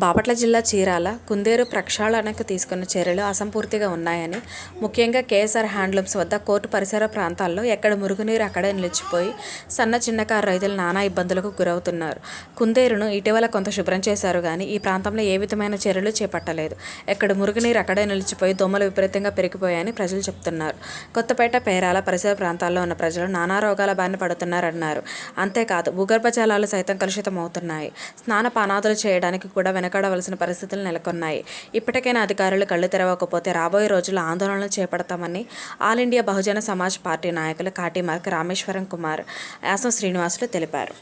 బాపట్ల జిల్లా చీరాల కుందేరు ప్రక్షాళనకు తీసుకున్న చర్యలు అసంపూర్తిగా ఉన్నాయని ముఖ్యంగా కేఎస్ఆర్ హ్యాండ్లూమ్స్ వద్ద కోర్టు పరిసర ప్రాంతాల్లో ఎక్కడ మురుగునీరు అక్కడే నిలిచిపోయి సన్న చిన్నకారు రైతులు నానా ఇబ్బందులకు గురవుతున్నారు. కుందేరును ఇటీవల కొంత శుభ్రం చేశారు కానీ ఈ ప్రాంతంలో ఏ విధమైన చర్యలు చేపట్టలేదు. ఎక్కడ మురుగునీరు అక్కడే నిలిచిపోయి దోమలు విపరీతంగా పెరిగిపోయాయని ప్రజలు చెప్తున్నారు. కొత్తపేట పేరాల పరిసర ప్రాంతాల్లో ఉన్న ప్రజలు నానా రోగాల బారిన పడుతున్నారన్నారు. అంతేకాదు భూగర్భ జలాలు సైతం కలుషితం అవుతున్నాయి స్నాన పానాదులు చేయడానికి కూడా వెనకాడవలసిన పరిస్థితులు నెలకొన్నాయి. ఇప్పటికైనా అధికారులు కళ్ళు తెరవకపోతే రాబోయే రోజుల్లో ఆందోళనలు చేపడతామని all India Bahujan Samaj party నాయకులు కాటిమార్క్ రామేశ్వరం కుమార్ యాసం శ్రీనివాసులు తెలిపారు.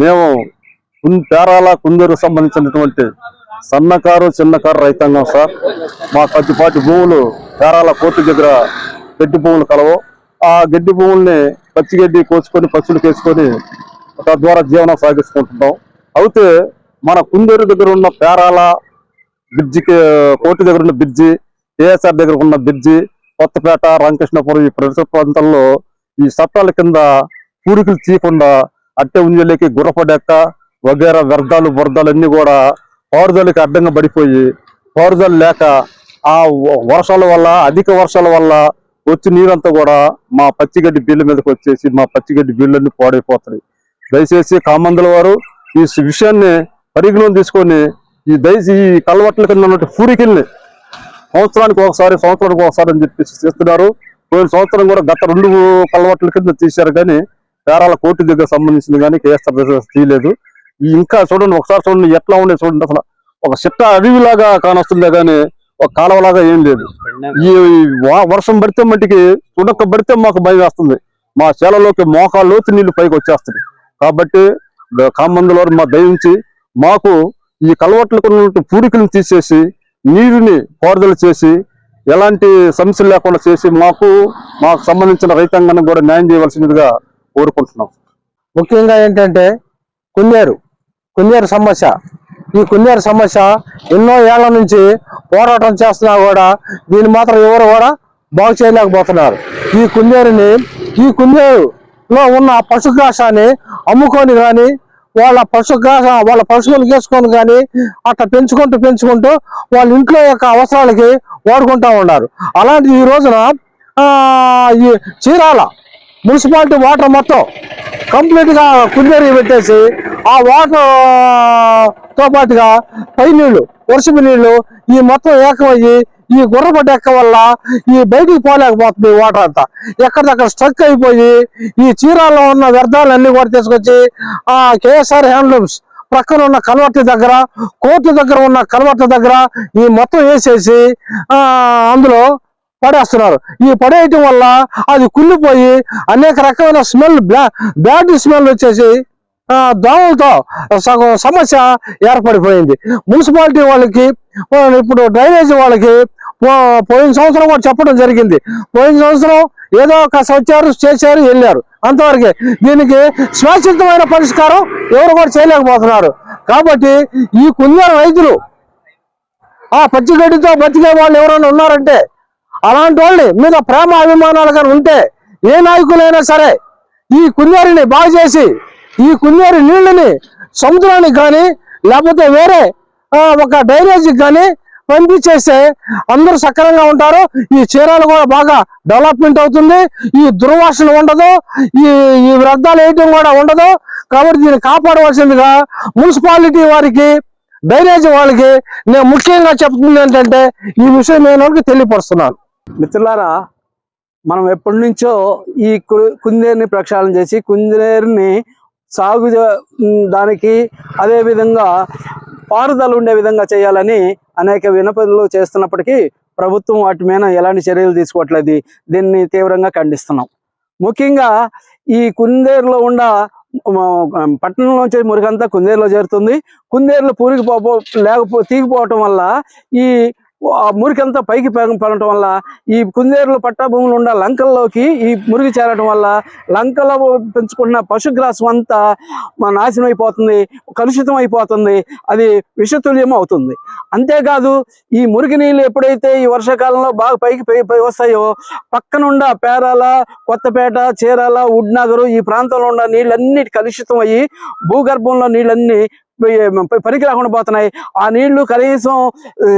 మేము పేరాల కుందూరు సంబంధించినటువంటి సన్నకారు చిన్నకారు రైతాంగం సార్. మా కొద్దిపాటి భూములు పేరాల కోర్టు దగ్గర గడ్డి భూములు కలవు. ఆ గడ్డి భూముల్ని పచ్చిగడ్డి కోసుకొని పశువులు వేసుకొని తద్వారా జీవనం సాగిస్తుంటున్నాం. అయితే మన కుందూరు దగ్గర ఉన్న పేరాల బ్రిడ్జికి కోర్టు దగ్గర ఉన్న బ్రిడ్జి ఏఎస్ఆర్ దగ్గర ఉన్న బ్రిడ్జి కొత్తపేట రామకృష్ణపురం ఈ ప్రదేశ ప్రాంతాల్లో ఈ చట్టాల కింద పూడికలు తీయకుండా అట్టే ఉంజలేకి గుర్రపడెక్క వగేరా వ్యర్థాలు బురదలు కూడా పారుదలకి అడ్డంగా పడిపోయి పారుదల లేక ఆ వర్షాల వల్ల అధిక వర్షాల వల్ల వచ్చి నీరంతా కూడా మా పచ్చిగడ్డి బిల్లు మీదకి వచ్చేసి మా పచ్చిగడ్డి బిళ్ళన్నీ పాడైపోతాయి దయచేసి కామందుల వారు ఈ విషయాన్ని పరిగణలో తీసుకొని ఈ దయచేసి ఈ కలవట్ల కింద ఉన్నట్టు పూరికిల్ని సంవత్సరానికి ఒకసారి సంవత్సరానికి ఒకసారి అని చెప్పేసి చేస్తున్నారు. పోయిన సంవత్సరం కూడా గత రెండు కలవట్ల కింద తీశారు కానీ పేరాల కోర్టు దగ్గర సంబంధించింది కానీ కేఎస్ఆర్ తీయలేదు ఇంకా చూడండి ఒకసారి చూడండి ఎట్లా ఉండే చూడండి అసలు. ఒక చిట్ట అడవిలాగా కానొస్తుందే కానీ ఒక కాలువలాగా ఏం లేదు. ఈ వర్షం పడితే మట్టికి తుడక పడితే మాకు భయం వేస్తుంది. మా చేలలోకి మోకాలు లోతు నీళ్ళు పైకి వచ్చేస్తుంది కాబట్టి కామందుల మా దయించి మాకు ఈ కలవట్లకు ఉన్నటువంటి పూడికలను తీసేసి నీరుని పారుదల చేసి ఎలాంటి సమస్యలు లేకుండా చేసి మాకు మాకు సంబంధించిన రైతాంగానికి కూడా న్యాయం చేయవలసినదిగా కోరుకుంటున్నాం ముఖ్యంగా ఏంటంటే కున్నేరు కున్నేరు సమస్య. ఈ కున్నేరు సమస్య ఎన్నో ఏళ్ళ నుంచి పోరాటం చేస్తున్నా కూడా దీన్ని మాత్రం ఎవరు కూడా బాగు చేయలేకపోతున్నారు. ఈ కున్నేరుని ఈ కున్నేరులో ఉన్న పశుగ్రాసాన్ని అమ్ముకొని కానీ వాళ్ళ పశుగ్రాస వాళ్ళ పశువులు చేసుకొని కానీ అట్లా పెంచుకుంటూ పెంచుకుంటూ వాళ్ళ ఇంట్లో యొక్క అవసరాలకి వాడుకుంటూ ఉన్నారు. అలాంటి ఈ రోజున ఈ చీరాల మున్సిపాలిటీ వాటర్ మొత్తం కంప్లీట్గా కుందేరి పెట్టేసి ఆ వాటర్తో పాటుగా పై నీళ్ళు వర్షపు నీళ్ళు ఈ మొత్తం ఏకమయ్యి ఈ గుర్రపడ్డ ఎక్క వల్ల ఈ బయటికి పోలేకపోతుంది వాటర్ అంతా. ఎక్కడిదక్కడ స్ట్రక్ అయిపోయి ఈ చీరాల్లో ఉన్న వ్యర్థాలన్నీ కూడా తీసుకొచ్చి ఆ కేఎస్ఆర్ హ్యాండ్లూమ్స్ ప్రక్కన ఉన్న కలవట్ల దగ్గర కోర్టు దగ్గర ఉన్న కలవట్ల దగ్గర ఈ మొత్తం వేసేసి అందులో పడేస్తున్నారు. ఈ పడేయటం వల్ల అది కుళ్ళిపోయి అనేక రకమైన స్మెల్ బ్యాడ్ స్మెల్ వచ్చేసి దోమలతో సగం సమస్య ఏర్పడిపోయింది. మున్సిపాలిటీ వాళ్ళకి ఇప్పుడు డ్రైనేజీ వాళ్ళకి పోయిన సంవత్సరం కూడా చెప్పడం జరిగింది. పోయిన సంవత్సరం ఏదో ఒక వచ్చారు చేశారు వెళ్ళారు. అంతవరకే దీనికి శాశ్వతమైన పరిష్కారం ఎవరు కూడా చేయలేకపోతున్నారు. కాబట్టి ఈ కుందేరు రైతులు ఆ పచ్చిగడ్డితో బతికే వాళ్ళు ఎవరైనా ఉన్నారంటే అలాంటి వాళ్ళని మీద ప్రేమ అభిమానాలు కానీ ఉంటే ఏ నాయకులైనా సరే ఈ కుందేరుని బాగు చేసి ఈ కుందేరు నీళ్ళని సముద్రానికి కానీ లేకపోతే వేరే ఒక డ్రైనేజీకి కానీ పంపించేస్తే అందరూ సక్రమంగా ఉంటారు. ఈ చీరాలు కూడా బాగా డెవలప్మెంట్ అవుతుంది. ఈ దుర్వాసన ఉండదు. ఈ ఈ వ్యర్థాలు వేయటం కూడా ఉండదు. కాబట్టి దీన్ని కాపాడవలసిందిగా మున్సిపాలిటీ వారికి డ్రైనేజీ వాళ్ళకి నేను ముఖ్యంగా చెప్తుంది ఏంటంటే ఈ విషయం నేను వాళ్ళకి తెలియపరుస్తున్నాను. మిత్రులారా మనం ఎప్పటి నుంచో ఈ కుందేరుని ప్రక్షాళన చేసి కుందేరుని సాగు దానికి అదే విధంగా పారుదల ఉండే విధంగా చేయాలని అనేక వినపదలు చేస్తున్నప్పటికీ ప్రభుత్వం వాటి మీద ఎలాంటి చర్యలు తీసుకోవట్లేదు. దీన్ని తీవ్రంగా ఖండిస్తున్నాం. ముఖ్యంగా ఈ కుందేరులో ఉన్న పట్టణంలోంచి మురికంతా కుందేరులో చేరుతుంది. కుందేరులో పూరికి పో లేకపో తీగిపోవటం వల్ల ఈ ఆ మురికంతా పైకి పెరగ- పెరగటం వల్ల ఈ కుందేరులో పట్టాభూములు ఉన్న లంకల్లోకి ఈ మురికి చేరడం వల్ల లంకలో పెంచుకున్న పశుగ్రాసం అంతా మన నాశనం అయిపోతుంది కలుషితం అయిపోతుంది అది విషతుల్యం అవుతుంది. అంతేకాదు ఈ మురికి నీళ్ళు ఎప్పుడైతే ఈ వర్షాకాలంలో బాగా పైకి పై పై వస్తాయో పక్కనుండ పేరాల కొత్తపేట చీరాల ఉడ్నగరు ఈ ప్రాంతంలో ఉన్న నీళ్ళన్నిటి కలుషితం అయ్యి భూగర్భంలో నీళ్ళన్నీ పనికి రాకుండా పోతున్నాయి. ఆ నీళ్ళు కనీసం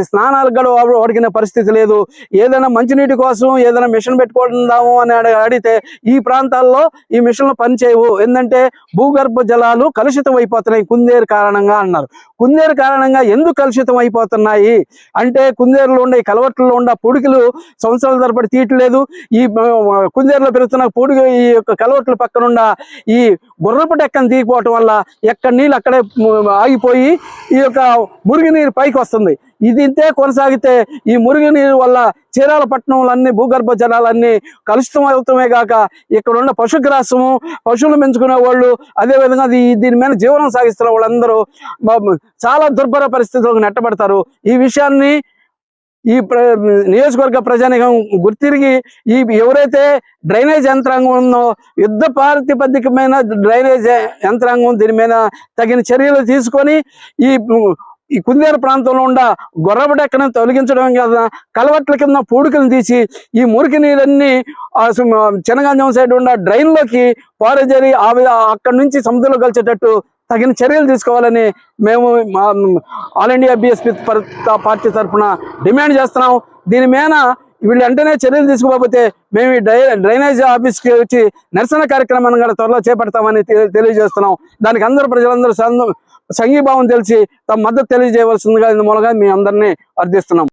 స్నానాలకు కూడా అడిగిన పరిస్థితి లేదు. ఏదైనా మంచినీటి కోసం ఏదైనా మిషన్ పెట్టుకుందాము అని అడిగితే ఈ ప్రాంతాల్లో ఈ మిషన్లు పనిచేయవు. ఏంటంటే భూగర్భ జలాలు కలుషితం అయిపోతున్నాయి కుందేరు కారణంగా అన్నారు. కుందేరు కారణంగా ఎందుకు కలుషితం అయిపోతున్నాయి? అంటే కుందేరులో ఉండే కలవట్లలో ఉండే పొడికలు సంవత్సరాల తరబడి తీయట్లేదు. ఈ కుందేరులో పెరుగుతున్న పొడుగు ఈ యొక్క కలవట్ల పక్కనున్న ఈ గుర్రపు డెక్కను తీగిపోవటం వల్ల ఎక్కడ నీళ్ళు అక్కడే ఆగిపోయి ఈ యొక్క మురుగునీరు పైకి వస్తుంది. ఇది ఇంతే కొనసాగితే ఈ మురుగునీరు వల్ల చీరాల పట్టణంలన్నీ భూగర్భ జలాలన్నీ కలుషితం అవుతామే కాక ఇక్కడ ఉన్న పశుగ్రాసము పశువులు పెంచుకునే వాళ్ళు అదే విధంగా దీని మీద జీవనం సాగిస్తున్న వాళ్ళందరూ చాలా దుర్భర పరిస్థితులకు నెట్టబడతారు. ఈ విషయాన్ని ఈ ప్ర నియోజకవర్గ ప్రజానికం గుర్తిరిగి ఈ ఎవరైతే డ్రైనేజ్ యంత్రాంగం ఉందో యుద్ధ ప్రాతిపదికమైన డ్రైనేజ్ యంత్రాంగం దీని మీద తగిన చర్యలు తీసుకొని ఈ ఈ కుందేరు ప్రాంతంలో ఉన్న గొర్రబడెక్కను తొలగించడం కదా కలవట్ల కింద పూడికలు తీసి ఈ మురికి నీళ్ళన్నీ ఆ సు- చినగంజం సైడ్ ఉన్న డ్రైన్లోకి పారజరి ఆ వి- అక్కడి నుంచి సముద్రంలో కలిసేటట్టు తగిన చర్యలు తీసుకోవాలని మేము మా ఆల్ ఇండియా బీఎస్పీ పార్టీ తరఫున డిమాండ్ చేస్తున్నాం. దీని మీద వీళ్ళు వెంటనే చర్యలు తీసుకోకపోతే మేము ఈ డ్రై డ్రైనేజ్ ఆఫీస్కి వచ్చి నిరసన కార్యక్రమాన్ని కూడా త్వరలో చేపడతామని తెలియజేస్తున్నాం. దానికి అందరూ ప్రజలందరూ సంఘ- సంఘీభావం తెలిసి తమ మద్దతు తెలియజేయవలసిందిగా ఇందు మూలంగా మీ అందరినీ అర్థిస్తున్నాం.